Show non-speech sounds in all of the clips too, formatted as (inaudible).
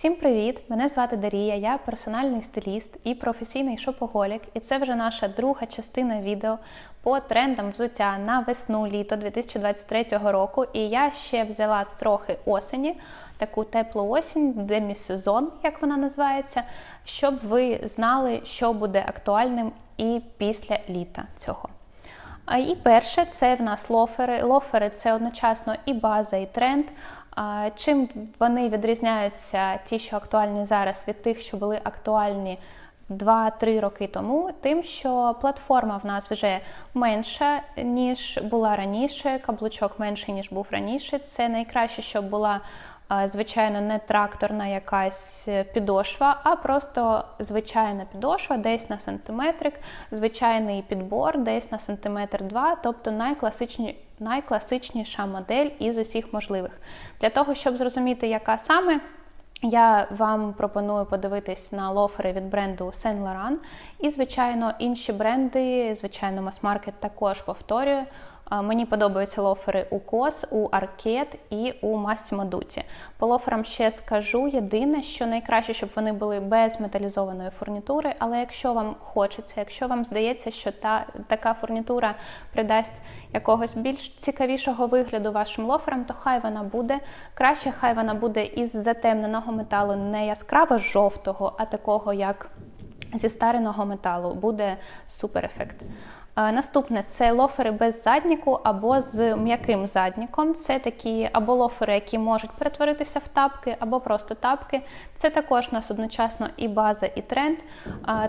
Всім привіт! Мене звати Дарія, я персональний стиліст і професійний шопоголік. І це вже наша друга частина відео по трендам взуття на весну-літо 2023 року. І я ще взяла трохи осені, таку теплу осінь, демісезон, як вона називається, щоб ви знали, що буде актуальним і після літа цього. І перше, це в нас лофери. Лофери це одночасно і база, і тренд. Чим вони відрізняються, ті, що актуальні зараз, від тих, що були актуальні 2-3 роки тому, тим, що платформа в нас вже менша, ніж була раніше, каблучок менший, ніж був раніше. Це найкраще, щоб була. Звичайно, не тракторна якась підошва, а просто звичайна підошва, десь на сантиметрик, звичайний підбор, десь на сантиметр два, тобто найкласичні, найкласичніша модель із усіх можливих. Для того, щоб зрозуміти, яка саме. Я вам пропоную подивитись на лофери від бренду Saint Laurent. І, звичайно, інші бренди, звичайно, мас-маркет також повторюю. Мені подобаються лофери у Кос, у Аркет і у Massimo Dutti. По лоферам ще скажу єдине, що найкраще, щоб вони були без металізованої фурнітури, але якщо вам хочеться, якщо вам здається, що та така фурнітура придасть якогось більш цікавішого вигляду вашим лоферам, то хай вона буде. Краще, хай вона буде із затемненого металу, не яскраво жовтого, а такого як зі стареного металу. Буде супер ефект. Наступне це лофери без задніку або з м'яким задніком. Це такі або лофери, які можуть перетворитися в тапки, або просто тапки. Це також у нас одночасно і база, і тренд.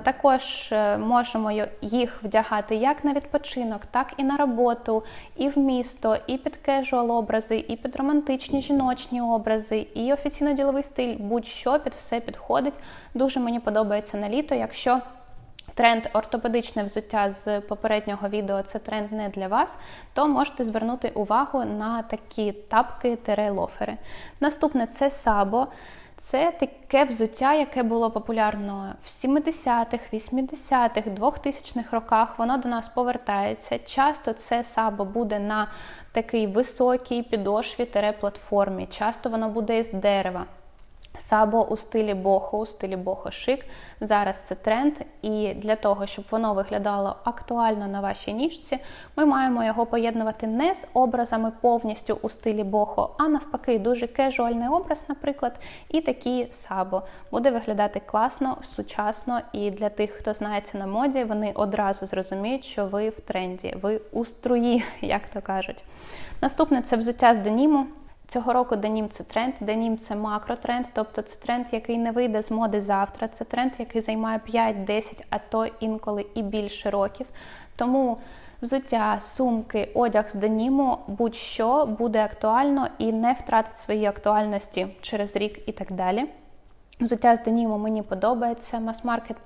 Також е, можемо їх вдягати як на відпочинок, так і на роботу, і в місто, і під кежуал образи, і під романтичні жіночні образи, і офіційно-діловий стиль. Будь-що під все підходить. Дуже мені подобається на літо, якщо. Тренд ортопедичне взуття з попереднього відео це тренд не для вас, то можете звернути увагу на такі тапки-лофери. Наступне це сабо. Це таке взуття, яке було популярно в 70-х, 80-х, 2000-х роках. Воно до нас повертається. Часто це сабо буде на такій високій підошві платформі. Часто воно буде із дерева. Сабо у стилі бохо, у стилі бохо шик. Зараз це тренд, і для того, щоб воно виглядало актуально на вашій ніжці, ми маємо його поєднувати не з образами повністю у стилі бохо, а навпаки, дуже кежуальний образ, наприклад, і такі сабо. Буде виглядати класно, сучасно, і для тих, хто знається на моді, вони одразу зрозуміють, що ви в тренді, ви у струї, (laughs) як то кажуть. Наступне це взуття з деніму. Цього року денім це тренд, денім це макротренд, тобто це тренд, який не вийде з моди завтра. Це тренд, який займає 5-10, а то інколи і більше років. Тому взуття, сумки, одяг з деніму, будь-що буде актуально і не втратить свої актуальності через рік і так далі. Взуття з деніму мені подобається. Мас-маркет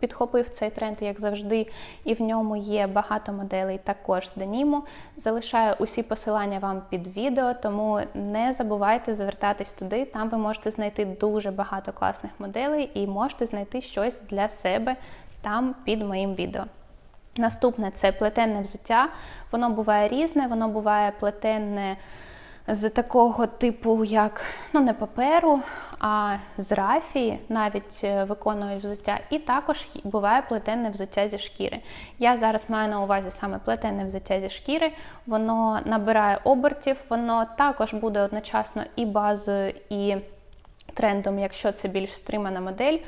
підхопив цей тренд, як завжди, і в ньому є багато моделей також з деніму. Залишаю усі посилання вам під відео, тому не забувайте звертатись туди. Там ви можете знайти дуже багато класних моделей і можете знайти щось для себе там під моїм відео. Наступне це плетенне взуття. Воно буває різне, воно буває плетенне з такого типу, як ну не паперу, а з рафії навіть е, виконують взуття. І також буває плетенне взуття зі шкіри. Я зараз маю на увазі саме плетенне взуття зі шкіри, воно набирає обертів, воно також буде одночасно і базою, і трендом, якщо це більш стримана модель.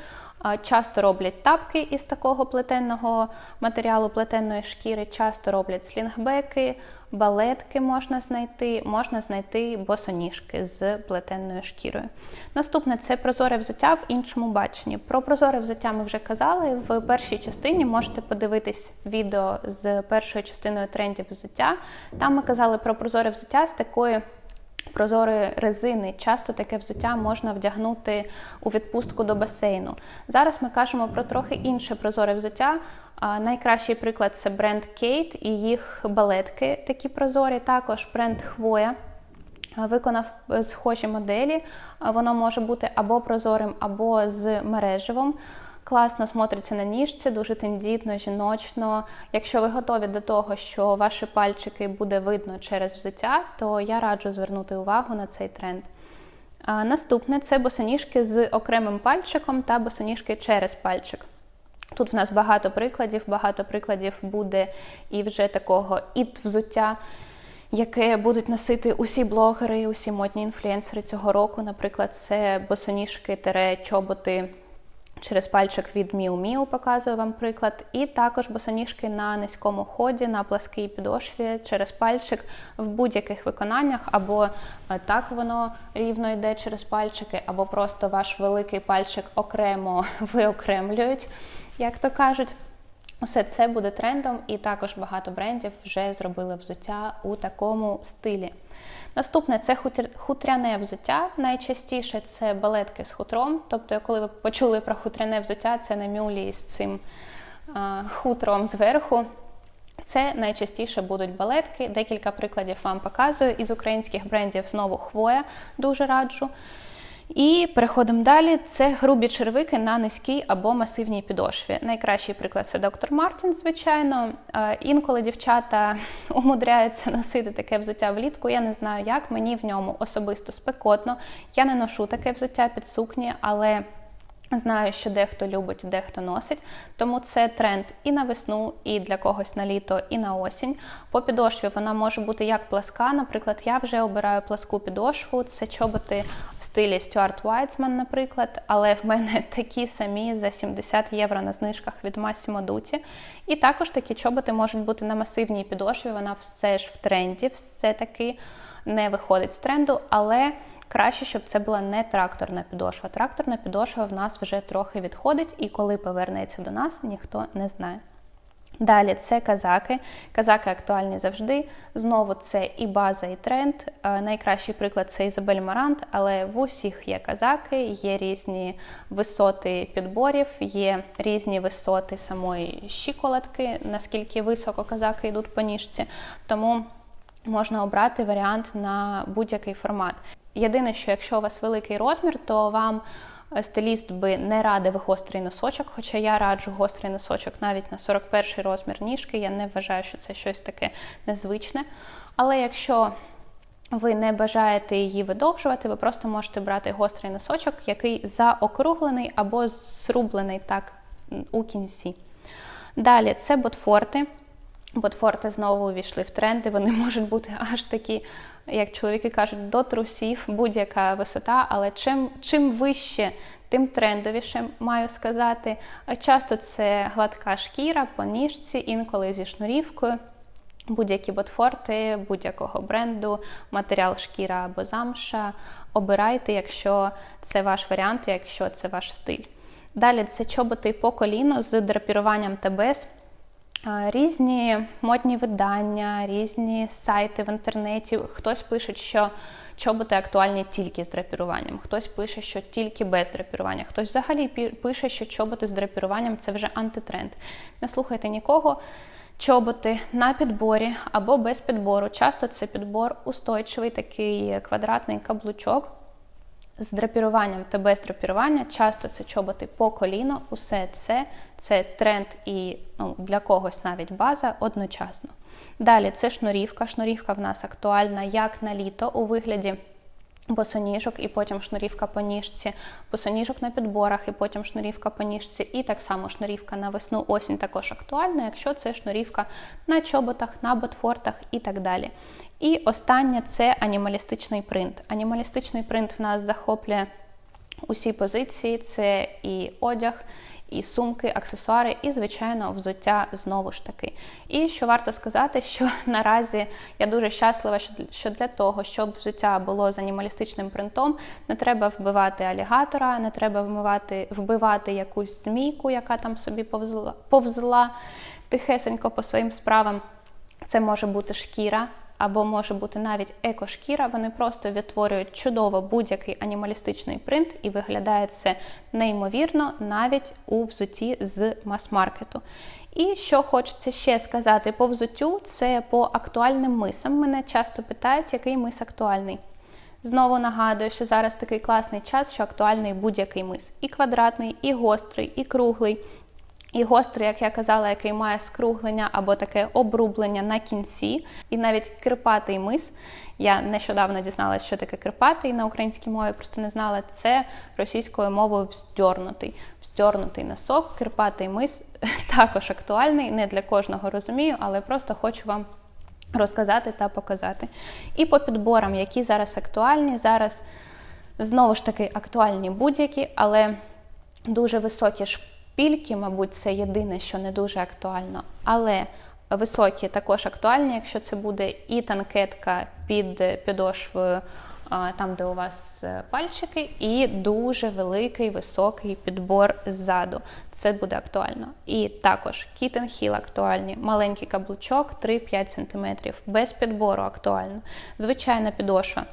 Часто роблять тапки із такого плетенного матеріалу, плетенної шкіри, часто роблять слінгбеки, балетки можна знайти, можна знайти босоніжки з плетенною шкірою. Наступне це прозоре взуття в іншому баченні. Про прозоре взуття ми вже казали. В першій частині можете подивитись відео з першою частиною трендів взуття. Там ми казали про прозоре взуття з такою прозорої резини. Часто таке взуття можна вдягнути у відпустку до басейну. Зараз ми кажемо про трохи інше прозоре взуття. Найкращий приклад це бренд Kate і їх балетки такі прозорі, також бренд Хвоя. Виконав схожі моделі, воно може бути або прозорим, або з мережевим класно смотриться на ніжці, дуже тендітно, жіночно. Якщо ви готові до того, що ваші пальчики буде видно через взуття, то я раджу звернути увагу на цей тренд. А, Наступне це босоніжки з окремим пальчиком та босоніжки через пальчик. Тут в нас багато прикладів, багато прикладів буде і вже такого іт взуття, яке будуть носити усі блогери, усі модні інфлюенсери цього року. Наприклад, це босоніжки чоботи через пальчик від Міу-Міу показую вам приклад. І також босоніжки на низькому ході, на пласкій підошві через пальчик в будь-яких виконаннях, або е, так воно рівно йде через пальчики, або просто ваш великий пальчик окремо (laughs) виокремлюють, як то кажуть. Усе це буде трендом, і також багато брендів вже зробили взуття у такому стилі. Наступне це хутряне взуття. Найчастіше це балетки з хутром. Тобто, коли ви почули про хутряне взуття, це не мюлі з цим хутром зверху. Це найчастіше будуть балетки. Декілька прикладів вам показую. Із українських брендів знову хвоя дуже раджу. І переходимо далі. Це грубі червики на низькій або масивній підошві. Найкращий приклад це доктор Мартін, звичайно. Інколи дівчата (laughs) умудряються носити таке взуття влітку. Я не знаю, як мені в ньому особисто спекотно. Я не ношу таке взуття під сукні, але. Знаю, що дехто любить, дехто носить, тому це тренд і на весну, і для когось на літо, і на осінь. По підошві вона може бути як пласка. Наприклад, я вже обираю пласку підошву. Це чоботи в стилі Стюарт Вайтсман, наприклад, але в мене (laughs) такі самі за 70 євро на знижках від Massimo Dutti. І також такі чоботи можуть бути на масивній підошві. Вона все ж в тренді, все таки не виходить з тренду, але. Краще, щоб це була не тракторна підошва. Тракторна підошва в нас вже трохи відходить, і коли повернеться до нас, ніхто не знає. Далі це казаки. Казаки актуальні завжди. Знову це і база, і тренд. Найкращий приклад це Ізабель Марант, але в усіх є казаки, є різні висоти підборів, є різні висоти самої щиколотки, наскільки високо казаки йдуть по ніжці. Тому можна обрати варіант на будь-який формат. Єдине, що якщо у вас великий розмір, то вам е, стиліст би не радив гострий носочок, хоча я раджу гострий носочок навіть на 41 розмір ніжки. Я не вважаю, що це щось таке незвичне. Але якщо ви не бажаєте її видовжувати, ви просто можете брати гострий носочок, який заокруглений або зрублений так у кінці. Далі це ботфорти. Ботфорти знову увійшли в тренди, вони (laughs) можуть бути аж такі як чоловіки кажуть, до трусів будь-яка висота, але чим чим вище, тим трендовіше, маю сказати. Часто це гладка шкіра по ніжці, інколи зі шнурівкою. Будь-які ботфорти, будь-якого бренду, матеріал шкіра або замша. Обирайте, якщо це ваш варіант, якщо це ваш стиль. Далі це чоботи по коліно з драпіруванням без. Різні модні видання, різні сайти в інтернеті. Хтось пише, що чоботи актуальні тільки з драпіруванням, хтось пише, що тільки без драпірування, хтось взагалі пише, що чоботи з драпіруванням це вже антитренд. Не слухайте нікого. Чоботи на підборі або без підбору. Часто це підбор устойчивий, такий квадратний каблучок з драпіруванням та без драпірування, часто це чоботи по коліно, усе це це тренд і ну, для когось навіть база одночасно. Далі це шнурівка. Шнурівка в нас актуальна як на літо у вигляді босоніжок, і потім шнурівка по ніжці, босоніжок на підборах, і потім шнурівка по ніжці, і так само шнурівка на весну осінь також актуальна, якщо це шнурівка на чоботах, на ботфортах і так далі. І останнє це анімалістичний принт. Анімалістичний принт в нас захоплює усі позиції: це і одяг, і сумки, аксесуари, і, звичайно, взуття знову ж таки. І що варто сказати, що (laughs) наразі я дуже щаслива, що для того, щоб взуття було з анімалістичним принтом, не треба вбивати алігатора, не треба вбивати, вбивати якусь змійку, яка там собі повзла, повзла тихесенько по своїм справам. Це може бути шкіра або може бути навіть екошкіра, вони просто відтворюють чудово будь-який анімалістичний принт, і виглядає це неймовірно навіть у взуті з мас-маркету. І що хочеться ще сказати по взуттю, це по актуальним мисам. Мене часто питають, який мис актуальний. Знову нагадую, що зараз такий класний час, що актуальний будь-який мис. І квадратний, і гострий, і круглий, І гострий, як я казала, який має скруглення або таке обрублення на кінці, і навіть кирпатий мис. Я нещодавно дізналася, що таке кирпатий на українській мові, просто не знала. Це російською мовою вздьорнутий. Вздьорнутий носок, кирпатий мис (laughs) також актуальний. Не для кожного розумію, але просто хочу вам розказати та показати. І по підборам, які зараз актуальні, зараз знову ж таки актуальні будь-які, але дуже високі шпільки, мабуть, це єдине, що не дуже актуально. Але високі також актуальні, якщо це буде і танкетка під підошвою, там, де у вас е, пальчики, і дуже великий високий підбор ззаду. Це буде актуально. І також кітен хіл актуальні, маленький каблучок 3-5 см, без підбору актуально. Звичайна підошва.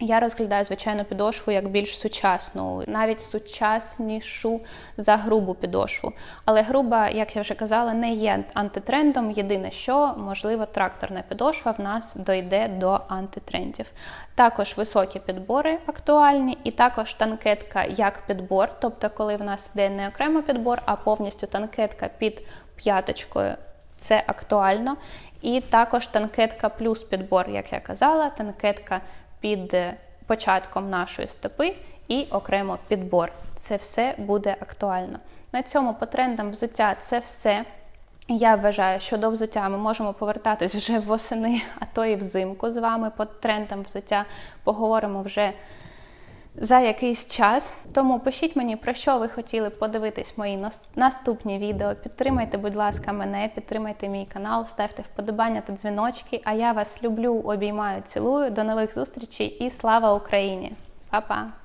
Я розглядаю звичайно підошву як більш сучасну, навіть сучаснішу за грубу підошву. Але груба, як я вже казала, не є антитрендом. Єдине, що можливо тракторна підошва в нас дойде до антитрендів. Також високі підбори актуальні, і також танкетка як підбор, тобто, коли в нас йде не окремо підбор, а повністю танкетка під п'яточкою. Це актуально. І також танкетка плюс підбор, як я казала, танкетка під початком нашої стопи і окремо підбор. Це все буде актуально. На цьому по трендам взуття це все. Я вважаю, що до взуття ми можемо повертатись вже восени, а то і взимку з вами по трендам взуття поговоримо вже за якийсь час. Тому пишіть мені, про що ви хотіли подивитись мої наступні відео. Підтримайте, будь ласка, мене, підтримайте мій канал, ставте вподобання та дзвіночки. А я вас люблю, обіймаю, цілую. До нових зустрічей і слава Україні! Па-па!